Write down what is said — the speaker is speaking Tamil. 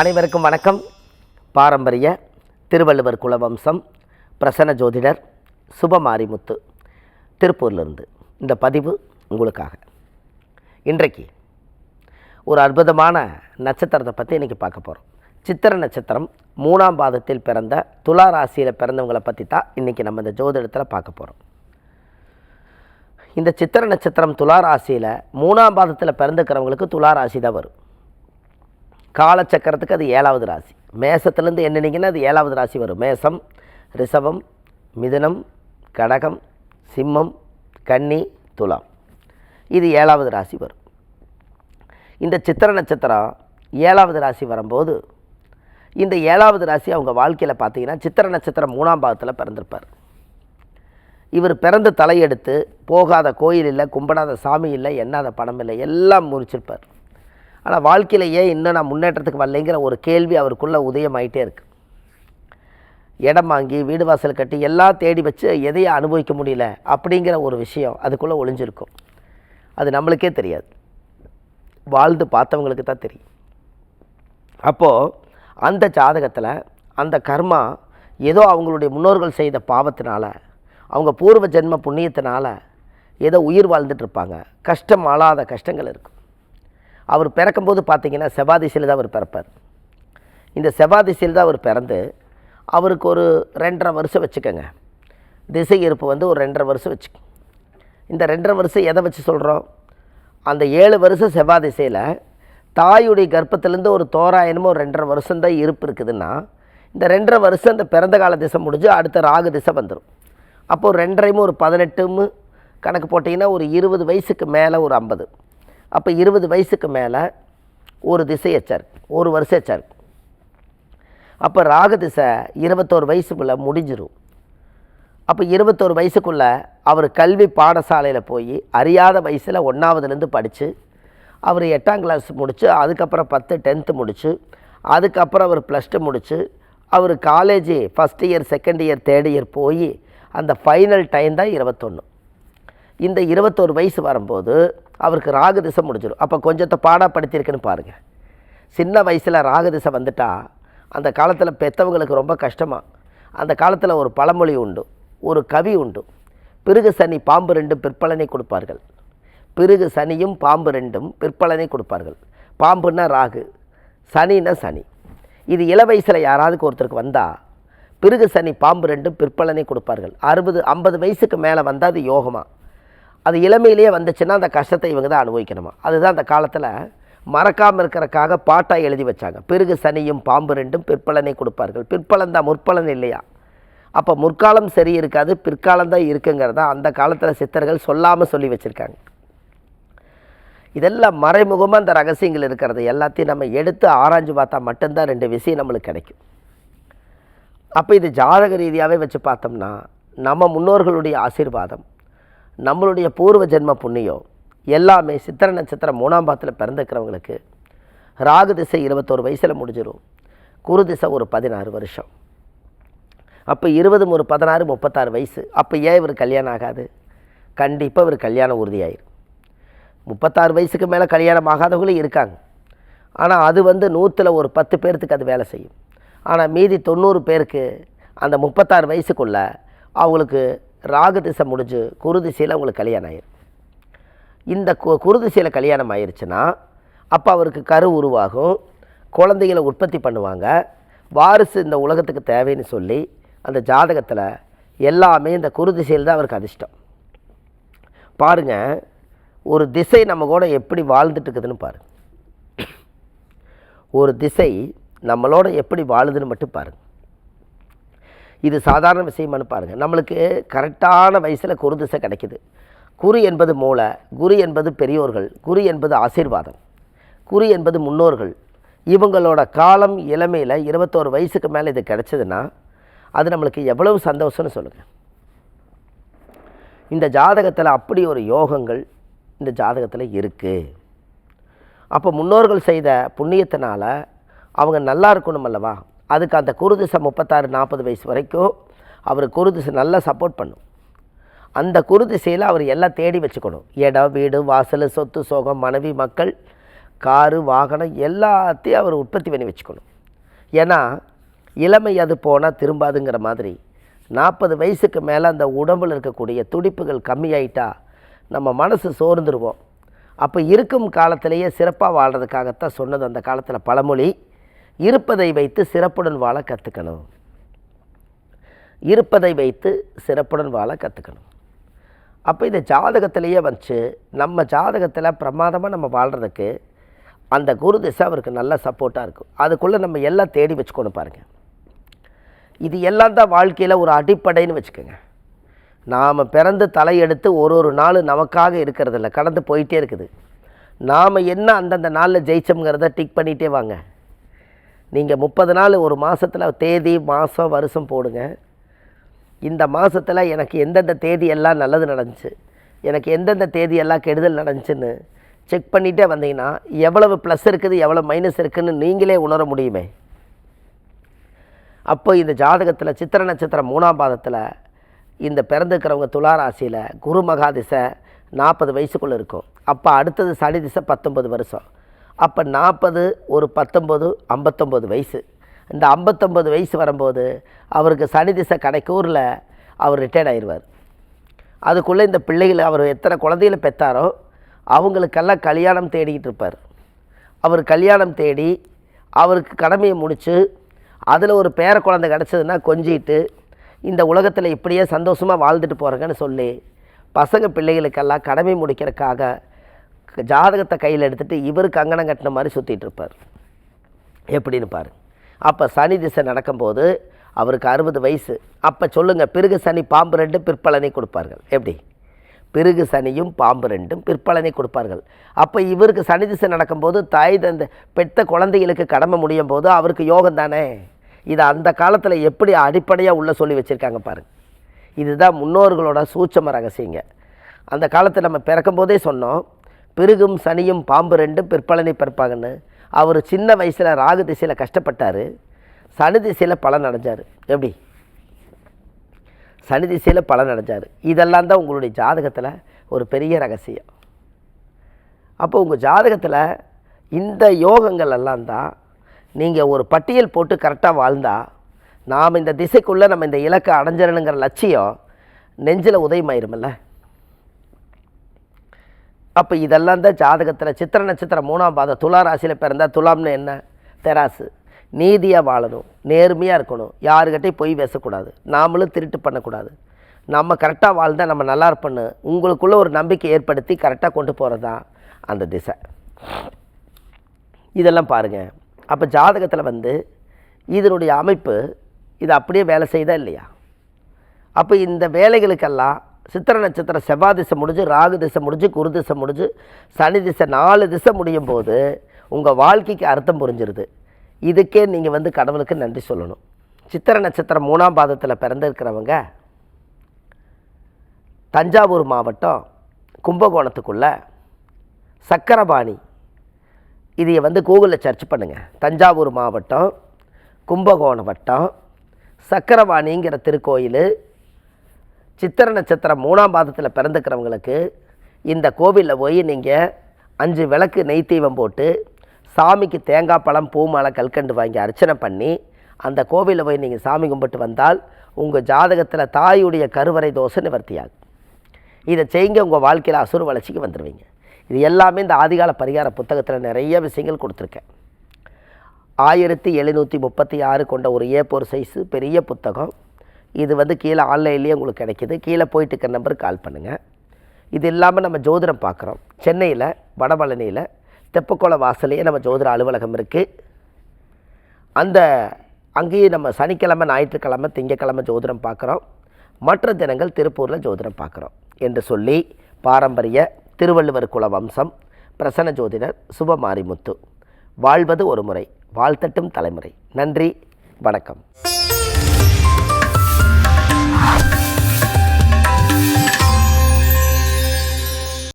அனைவருக்கும் வணக்கம். பாரம்பரிய திருவள்ளுவர் குலவம்சம் பிரசன்ன ஜோதிடர் சுபமாரிமுத்து திருப்பூர்லேருந்து இந்த பதிவு உங்களுக்காக. இன்றைக்கு ஒரு அற்புதமான நட்சத்திரத்தை பற்றி இன்றைக்கி பார்க்க போகிறோம் சித்திர நட்சத்திரம் மூணாம் பாதத்தில் பிறந்த துலா ராசியில் பிறந்தவங்களை பற்றி தான் இன்றைக்கி நம்ம இந்த ஜோதிடத்தில் பார்க்க போகிறோம் இந்த சித்திர நட்சத்திரம் துலா ராசியில் மூணாம் பாதத்தில் பிறந்துக்கிறவங்களுக்கு துலா ராசி தான் வரும். காலச்சக்கரத்துக்கு அது ஏழாவது ராசி. மேசத்துலேருந்து எண்ணினீங்கன்னா அது ஏழாவது ராசி வரும். மேசம் ரிஷபம் மிதுனம் கடகம் சிம்மம் கன்னி துலாம். இது ஏழாவது ராசி வரும். இந்த சித்திர நட்சத்திரம் ஏழாவது ராசி வரும்போது இந்த ஏழாவது ராசி அவங்க வாழ்க்கையில் பார்த்தீங்கன்னா சித்திர நட்சத்திரம் மூணாம் பாகத்தில் பிறந்திருப்பார். இவர் பிறந்து தலையெடுத்து போகாத கோயில் இல்லை கும்பிடாத சாமி இல்லை எண்ணாத பணம் இல்லை எல்லாம் முறிச்சிருப்பார். ஆனால் வாழ்க்கையில் ஏன் இன்னும் நான் முன்னேற்றத்துக்கு வரலைங்கிற ஒரு கேள்வி அவருக்குள்ளே உதயமாயிட்டே இருக்கு. இடம் வாங்கி வீடு வாசல் கட்டி எல்லாம் தேடி வச்சு எதையும் அனுபவிக்க முடியல அப்படிங்கிற ஒரு விஷயம் அதுக்குள்ளே ஒளிஞ்சிருக்கும். அது நம்மளுக்கே தெரியாது. வாழ்ந்து பார்த்தவங்களுக்கு தான் தெரியும். அப்போது அந்த ஜாதகத்தில் அந்த கர்மா ஏதோ அவங்களுடைய முன்னோர்கள் செய்த பாவத்தினால அவங்க பூர்வ ஜென்ம புண்ணியத்தினால ஏதோ உயிர் வாழ்ந்துட்டு இருப்பாங்க. கஷ்டம் ஆளாத கஷ்டங்கள் இருக்கும். அவர் பிறக்கும்போது பார்த்தீங்கன்னா செவ்வாதிசையில் தான் அவர் பிறப்பார். இந்த செவ்வாதிசையில் தான் அவர் பிறந்து அவருக்கு ஒரு ரெண்டரை வருஷம் வச்சுக்கோங்க. திசை இருப்பு வந்து ஒரு ரெண்டரை வருஷம் வச்சு இந்த ரெண்டரை வருஷம் எதை வச்சு சொல்கிறோம் அந்த ஏழு வருஷம் செவ்வாதிசையில் தாயுடைய கர்ப்பத்திலேருந்து ஒரு தோராயனமோ ஒரு ரெண்டரை வருஷம் தான் இருப்பு இருக்குதுன்னா இந்த ரெண்டரை வருஷம் இந்த பிறந்த கால திசை முடிஞ்சு அடுத்த ராகு திசை வந்துடும் அப்போது ரெண்டரையும் ஒரு பதினெட்டும் கணக்கு போட்டிங்கன்னா ஒரு இருபது வயசுக்கு மேலே ஒரு ஐம்பது. அப்போ இருபது வயசுக்கு மேலே ஒரு திசை எச்சார் ஒரு வருஷம் எச்சார் அப்போ ராக திசை இருபத்தோரு வயசுக்குள்ளே முடிஞ்சிடும் அப்போ இருபத்தோரு வயசுக்குள்ளே அவர் கல்வி பாடசாலையில் போய் அறியாத வயசில் ஒன்றாவதுலேருந்து படித்து அவர் எட்டாம் கிளாஸ் முடித்து அதுக்கப்புறம் பத்து டென்த்து முடித்து அதுக்கப்புறம் அவர் ப்ளஸ் டூ முடித்து அவர் college first year second year third year போய் அந்த ஃபைனல் டைம் தான் இருபத்தொன்று இந்த இருபத்தோரு வயசு வரும்போது அவருக்கு ராகு திசை முடிஞ்சிடும். அப்போ கொஞ்சத்தை பாடப்படுத்தியிருக்குன்னு பாருங்கள் சின்ன வயசில் ராகு திசை வந்துட்டால் அந்த காலத்தில் பெற்றவங்களுக்கு ரொம்ப கஷ்டமாக அந்த காலத்தில் ஒரு பழமொழி உண்டு ஒரு கவி உண்டு. பிறகு சனி பாம்பு ரெண்டும் பிற்பலனை கொடுப்பார்கள். பிறகு சனியும் பாம்பு ரெண்டும் பிற்பலனை கொடுப்பார்கள். பாம்புன்னா ராகு சனின்னா சனி. இது இள வயசில் யாராவது ஒருத்தருக்கு வந்தால் பிறகு சனி பாம்பு ரெண்டும் பிற்பலனை கொடுப்பார்கள். அறுபது ஐம்பது வயசுக்கு மேலே வந்தால் அது யோகமாக அது இளமையிலேயே வந்துச்சுன்னா அந்த கஷ்டத்தை இவங்க தான் அனுபவிக்கணுமா? அதுதான் அந்த காலத்தில் மறக்காமல் இருக்கிறக்காக பாட்டாக எழுதி வச்சாங்க. பிறகு சனியும் பாம்பு ரெண்டும் பிற்பலனை கொடுப்பார்கள். பிற்பலன் தான் முற்பலன் இல்லையா? அப்போ முற்காலம் சரி இருக்காது பிற்காலம் தான் இருக்குங்கிறத அந்த காலத்தில் சித்தர்கள் சொல்லாமல் சொல்லி வச்சுருக்காங்க. இதெல்லாம் மறைமுகமாக அந்த ரகசியங்கள் இருக்கிறது. எல்லாத்தையும் நம்ம எடுத்து ஆராய்ஞ்சு பார்த்தா மட்டும்தான் ரெண்டு விஷயம் நம்மளுக்கு கிடைக்கும். அப்போ இது ஜாதக ரீதியாகவே வச்சு பார்த்தோம்னா நம்ம முன்னோர்களுடைய ஆசீர்வாதம் நம்மளுடைய பூர்வ ஜென்ம புண்ணியம் எல்லாமே சித்திர நட்சத்திரம் மூணாம் பாத்தில் பிறந்துக்கிறவங்களுக்கு ராகு திசை இருபத்தோரு வயசில் முடிஞ்சிடும் குரு திசை ஒரு பதினாறு வருஷம். அப்போ இருபது ஒரு பதினாறு முப்பத்தாறு வயசு. அப்போ ஏன் இவர் கல்யாணம் ஆகாது? கண்டிப்பாக இவர் கல்யாணம் உறுதியாயிரும். முப்பத்தாறு வயசுக்கு மேலே கல்யாணம் ஆகாதவங்களும் இருக்காங்க. ஆனால் அது வந்து நூற்றில் ஒரு பத்து பேர்த்துக்கு அது வேலை செய்யும். ஆனால் மீதி தொண்ணூறு பேருக்கு அந்த முப்பத்தாறு வயசுக்குள்ளே அவங்களுக்கு ராகு திசை முடிஞ்சு குரு திசையில் அவங்களுக்கு கல்யாணம் ஆயிரும் இந்த கு குரு திசையில் கல்யாணம் ஆயிருச்சுன்னா அப்போ அவருக்கு கரு உருவாகும் குழந்தைகளை உற்பத்தி பண்ணுவாங்க. வாரிசு இந்த உலகத்துக்கு தேவைன்னு சொல்லி அந்த ஜாதகத்தில் எல்லாமே இந்த குரு திசையில் தான் அவருக்கு அதிர்ஷ்டம். பாருங்கள் ஒரு திசை நம்ம கூட எப்படி வாழ்ந்துட்டு இருக்குதுன்னு பாருங்க. ஒரு திசை நம்மளோட எப்படி வாழுதுன்னு மட்டும் பாருங்கள் இது சாதாரண விஷயமானு பாருங்கள் நம்மளுக்கு கரெக்டான வயசில் குரு திசை கிடைக்குது. குரு என்பது மூளை குரு என்பது பெரியோர்கள் குரு என்பது ஆசீர்வாதம் குரு என்பது முன்னோர்கள். இவங்களோட காலம் இளமையில் இருபத்தோரு வயசுக்கு மேலே இது கிடைச்சதுன்னா அது நம்மளுக்கு எவ்வளவு சந்தோஷம்னு சொல்லுங்கள் இந்த ஜாதகத்தில் அப்படி ஒரு யோகங்கள் இந்த ஜாதகத்தில் இருக்குது அப்போ முன்னோர்கள் செய்த புண்ணியத்தினால அவங்க நல்லா இருக்கணும் அல்லவா அதுக்கு அந்த குருதிசை முப்பத்தாறு நாற்பது வயசு வரைக்கும் அவர் குருதிசை நல்லா சப்போர்ட் பண்ணும். அந்த குரு திசையில் அவர் எல்லாம் தேடி வச்சுக்கணும். இடம் வீடு வாசல் சொத்து சோகம் மனைவி மக்கள் காரு வாகனம் எல்லாத்தையும் அவர் உற்பத்தி பண்ணி வச்சுக்கணும். ஏன்னா இளமை அது போனால் திரும்பாதுங்கிற மாதிரி. நாற்பது வயசுக்கு மேலே அந்த உடம்பில் இருக்கக்கூடிய துடிப்புகள் கம்மியாயிட்டா நம்ம மனசு சோர்ந்துருவோம். அப்போ இருக்கும் காலத்திலேயே சிறப்பாக வாழ்கிறதுக்காகத்தான் சொன்னது அந்த காலத்தில் பழமொழி. இருப்பதை வைத்து சிறப்புடன் வாழ கற்றுக்கணும் இருப்பதை வைத்து சிறப்புடன் வாழ கற்றுக்கணும் அப்போ இந்த ஜாதகத்திலேயே வந்துச்சு நம்ம ஜாதகத்தில் பிரமாதமாக நம்ம வாழ்கிறதுக்கு அந்த குரு திசை அவருக்கு நல்ல சப்போர்ட்டாக இருக்கும். அதுக்குள்ளே நம்ம எல்லாம் தேடி வச்சுக்கணும் பாருங்கள் இது எல்லாம் தான் வாழ்க்கையில் ஒரு அடிப்படைன்னு வச்சுக்கோங்க. நாம் பிறந்து தலையெடுத்து ஒரு ஒரு நாள் நமக்காக இருக்கிறதில்ல கடந்து போயிட்டே இருக்குது. நாம் என்ன அந்தந்த நாளில் ஜெயிச்சோங்கிறத டிக் பண்ணிகிட்டே வாங்க. நீங்கள் முப்பது நாள் ஒரு மாதத்தில் தேதி மாதம் வருஷம் போடுங்க. இந்த மாதத்தில் எனக்கு எந்தெந்த தேதியெல்லாம் நல்லது நடந்துச்சு எனக்கு எந்தெந்த தேதியெல்லாம் கெடுதல் நடந்துச்சுன்னு செக் பண்ணிகிட்டே வந்தீங்கன்னா எவ்வளவு ப்ளஸ் இருக்குது எவ்வளோ மைனஸ் இருக்குதுன்னு நீங்களே உணர முடியுமே. அப்போ இந்த ஜாதகத்தில் சித்திர நட்சத்திரம் மூணாம் பாதத்தில் இந்த பிறந்துக்கிறவங்க துலா ராசியில் குரு மகாதிசை நாற்பது வயசுக்குள்ளே இருக்கும். அப்போ அடுத்தது சனி திசை பத்தொம்பது வருஷம். அப்போ நாற்பது ஒரு பத்தொம்பது ஐம்பத்தொம்பது வயசு. இந்த ஐம்பத்தொம்பது வயசு வரும்போது அவருக்கு சனி திசை கடைக்கூரில் அவர் ரிட்டையர்ட் ஆயிடுவார் அதுக்குள்ளே இந்த பிள்ளைகள் அவர் எத்தனை குழந்தைகளை பெற்றாரோ அவங்களுக்கெல்லாம் கல்யாணம் தேடிக்கிட்டு இருப்பார். அவர் கல்யாணம் தேடி அவருக்கு கடமையை முடித்து அதில் ஒரு பேர குழந்தை கிடச்சதுன்னா கொஞ்சிட்டு இந்த உலகத்தில் இப்படியே சந்தோஷமாக வாழ்ந்துட்டு போகிறேங்கன்னு சொல்லி பசங்க பிள்ளைகளுக்கெல்லாம் கடமை முடிக்கிறதுக்காக ஜாதகத்தை கையில் எடுத்துகிட்டு இவருக்கு கங்கணம் கட்டின மாதிரி சுற்றிட்டு இருப்பார் எப்படின்னு பாரு. அப்போ சனி திசை நடக்கும்போது அவருக்கு அறுபது வயசு. அப்போ சொல்லுங்கள் பிறகு சனி பாம்பு ரெண்டு பிற்பலனை கொடுப்பார்கள். எப்படி? பிறகு சனியும் பாம்பு ரெண்டும் பிற்பலனை கொடுப்பார்கள். அப்போ இவருக்கு சனி திசை நடக்கும்போது தாய் தந்த பெத்த குழந்தைகளுக்கு கடமை முடியும் போது அவருக்கு யோகம் தானே? இதை அந்த காலத்தில் எப்படி அடிப்படையாக உள்ள சொல்லி வச்சுருக்காங்க பாருங்கள் இதுதான் முன்னோர்களோட சூட்சம ரகசியங்க. அந்த காலத்தில் நம்ம பிறக்கும்போதே சொன்னோம் பெருகும் சனியும் பாம்பு ரெண்டும் பிற்பலனை பிறப்பாங்கன்னு. அவர் சின்ன வயசில் ராகு திசையில் கஷ்டப்பட்டார். சனி திசையில் பலன் அடைஞ்சார். எப்படி? சனி திசையில் பலன் அடைஞ்சார். இதெல்லாம் தான் உங்களுடைய ஜாதகத்தில் ஒரு பெரிய ரகசியம். அப்போ உங்கள் ஜாதகத்தில் இந்த யோகங்கள் எல்லாம் தான் நீங்கள் ஒரு பட்டியல் போட்டு கரெக்டாக வாழ்ந்தால் நாம் இந்த திசைக்குள்ளே நம்ம இந்த இலக்கை அடைஞ்சிடணுங்கிற லட்சியம் நெஞ்சில் உதயமாயிருமில்ல. அப்போ இதெல்லாம் தான் ஜாதகத்தில் சித்திர நட்சத்திரம் மூணாம் பாதம் துலா ராசியில் பிறந்தால் துலாம்னு என்ன? தெராசு. நீதியாக வாழணும். நேர்மையாக இருக்கணும். யாருக்கிட்டையும் பொய் பேசக்கூடாது. நாமளும் திருட்டு பண்ணக்கூடாது. நம்ம கரெக்டாக வாழ்ந்தால் நம்ம நல்லா இருப்பண்ணு உங்களுக்குள்ளே ஒரு நம்பிக்கை ஏற்படுத்தி கரெக்டாக கொண்டு போகிறது தான் அந்த திசை. இதெல்லாம் பாருங்கள் அப்போ ஜாதகத்தில் வந்து இதனுடைய அமைப்பு இது அப்படியே வேலை செய்தா இல்லையா? அப்போ இந்த வேலைகளுக்கெல்லாம் சித்திர நட்சத்திரம் செவ்வாய் திசை முடிஞ்சு ராகு திசை முடிஞ்சு குரு திசை முடிஞ்சு சனி திசை நாலு திசை முடியும் போது உங்கள் வாழ்க்கைக்கு அர்த்தம் புரிஞ்சிருது. இதுக்கே நீங்கள் வந்து கடவுளுக்கு நன்றி சொல்லணும். சித்திர நட்சத்திரம் மூணாம் பாதத்தில் பிறந்திருக்கிறவங்க தஞ்சாவூர் மாவட்டம் கும்பகோணத்துக்குள்ள சக்கரபாணி. இதையை வந்து கூகுளில் சர்ச் பண்ணுங்கள் தஞ்சாவூர் மாவட்டம் கும்பகோணம் வட்டம் சக்கரவாணிங்கிற திருக்கோயில் சித்திர நட்சத்திரம் மூணாம் பாதத்தில் பிறந்துக்கிறவங்களுக்கு இந்த கோவிலில் போய் நீங்கள் அஞ்சு விளக்கு நெய் தீபம் போட்டு சாமிக்கு தேங்காய் பழம் பூ மாலை கல்கண்டு வாங்கி அர்ச்சனை பண்ணி அந்த கோவிலில் போய் நீங்கள் சாமி கும்பிட்டு வந்தால் உங்கள் ஜாதகத்தில் தாயுடைய கருவறை தோசை நிவர்த்தியாகும். இதை செய்யுங்க உங்கள் வாழ்க்கையில் அசுர வளர்ச்சிக்கு வந்துடுவீங்க இது எல்லாமே இந்த ஆதிகால பரிகார புத்தகத்தில் நிறைய விஷயங்கள் கொடுத்துருக்கேன். ஆயிரத்தி எழுநூற்றி முப்பத்தி ஆறு கொண்ட ஒரு ஏ போர் சைஸு பெரிய புத்தகம். இது வந்து கீழே ஆன்லைன்லேயே உங்களுக்கு கிடைக்கிது. கீழே போயிட்டு இருக்க நம்பருக்கு கால் பண்ணுங்கள் இது இல்லாமல் நம்ம ஜோதிடம் பார்க்குறோம். சென்னையில் வடபழனியில் தெப்பக்குளம் வாசலையே நம்ம ஜோதிட அலுவலகம் இருக்குது அந்த அங்கேயும் நம்ம சனிக்கிழமை ஞாயிற்றுக்கிழமை திங்கக்கிழமை ஜோதிடம் பார்க்குறோம். மற்ற தினங்கள் திருப்பூரில் ஜோதிடம் பார்க்குறோம் என்று சொல்லி பாரம்பரிய திருவள்ளுவர் குல வம்சம் பிரசன்ன ஜோதிடர் சுபமாரிமுத்து. வாழ்வது ஒரு முறை வாழ்த்தட்டும் தலைமுறை. நன்றி வணக்கம். Bye.